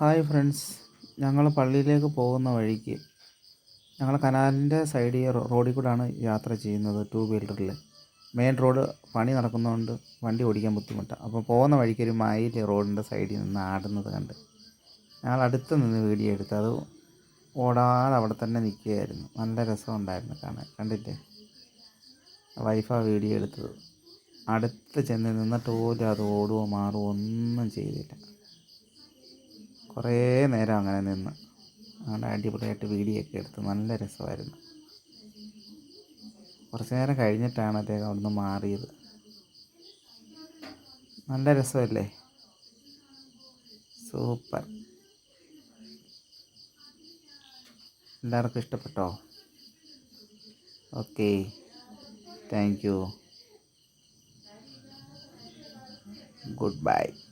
Hi friends. ഞങ്ങൾ പള്ളിയിലേക്ക് പോകുന്ന വഴിക്ക് ഞങ്ങൾ കനാലിന്റെ സൈഡിൽ റോഡിൽ കൂടാണ് യാത്ര ചെയ്യുന്നത് ടു വീലറിൽ. മെയിൻ റോഡ് പണി നടക്കുന്നതുകൊണ്ട് വണ്ടി ഓടിക്കാൻ ബുദ്ധിമുട്ടാണ് അപ്പോൾ പോകുന്ന വഴിക്ക് ഒരു മയിൽ റോഡിന്റെ സൈഡിൽ നിന്ന് ആടുന്നത് കണ്ട് ഞങ്ങൾ അടുത്ത് നിന്ന് വീഡിയോ എടുത്ത് അത് ഓടാതെ അവിടെ തന്നെ നിൽക്കുകയായിരുന്നു. നല്ല രസമുണ്ടായിരുന്നു കാണാൻ. കണ്ടില്ലേ? വൈഫാ വീഡിയോ എടുത്തത്. അടുത്ത് ചെന്ന് നിന്നിട്ട് പോലും അത് ഓടുകയോ മാറുകയോ ഒന്നും ചെയ്തില്ല. കുറേ നേരം അങ്ങനെ നിന്ന്. അങ്ങനെ അടിപൊളിയായിട്ട് വീഡിയോ ഒക്കെ എടുത്ത് നല്ല രസമായിരുന്നു. കുറച്ച് നേരം കഴിഞ്ഞിട്ടാണ് അദ്ദേഹം അവിടുന്ന് മാറിയത്. നല്ല രസമല്ലേ? സൂപ്പർ. എല്ലാവർക്കും ഇഷ്ടപ്പെട്ടോ? Okay. Thank you. Good bye.